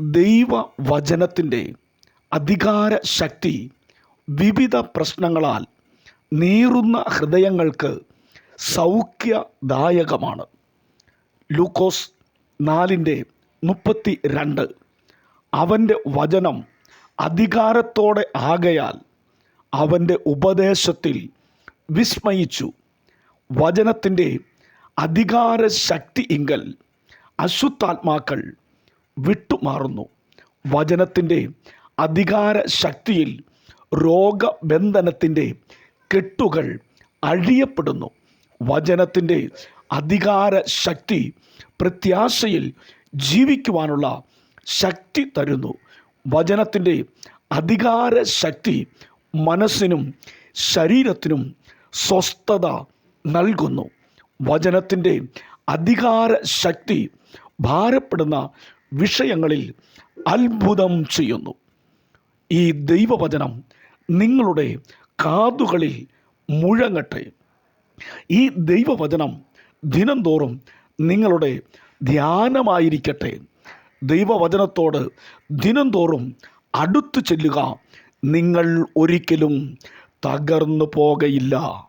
ദൈവവചനത്തിന്റെ അധികാര ശക്തി വിവിധ പ്രശ്നങ്ങളാൽ നീറുന്ന ഹൃദയങ്ങൾക്ക് സൗഖ്യദായകമാണ്. ലൂക്കോസ് നാലിന്റെ മുപ്പത്തി രണ്ട് അവന്റെ വചനം അധികാരത്തോടെ ആകയാൽ അവന്റെ ഉപദേശത്തിൽ വിസ്മയിച്ചു. വചനത്തിന്റെ അധികാര ശക്തി ഇങ്കൽ അശുദ്ധാത്മാക്കൾ വിട്ടുമാറുന്നു. വചനത്തിന്റെ അധികാര ശക്തിയിൽ രോഗബന്ധനത്തിന്റെ കെട്ടുകൾ അഴിയപ്പെടുന്നു. വചനത്തിന്റെ അധികാര ശക്തി പ്രത്യാശയിൽ ജീവിക്കുവാനുള്ള ശക്തി തരുന്നു. വചനത്തിന്റെ അധികാര ശക്തി മനസ്സിനും ശരീരത്തിനും സ്വസ്ഥത നൽകുന്നു. വചനത്തിന്റെ അധികാര ശക്തി ഭാരപ്പെടുന്ന വിഷയങ്ങളിൽ അത്ഭുതം ചെയ്യുന്നു. ഈ ദൈവവചനം നിങ്ങളുടെ കാതുകളിൽ മുഴങ്ങട്ടെ. ഈ ദൈവവചനം ദിനംതോറും നിങ്ങളുടെ ധ്യാനമായിരിക്കട്ടെ. ദൈവവചനത്തോട് ദിനംതോറും അടുത്തു ചെല്ലുക നിങ്ങൾ ഒരിക്കലും തകർന്നു പോകയില്ല.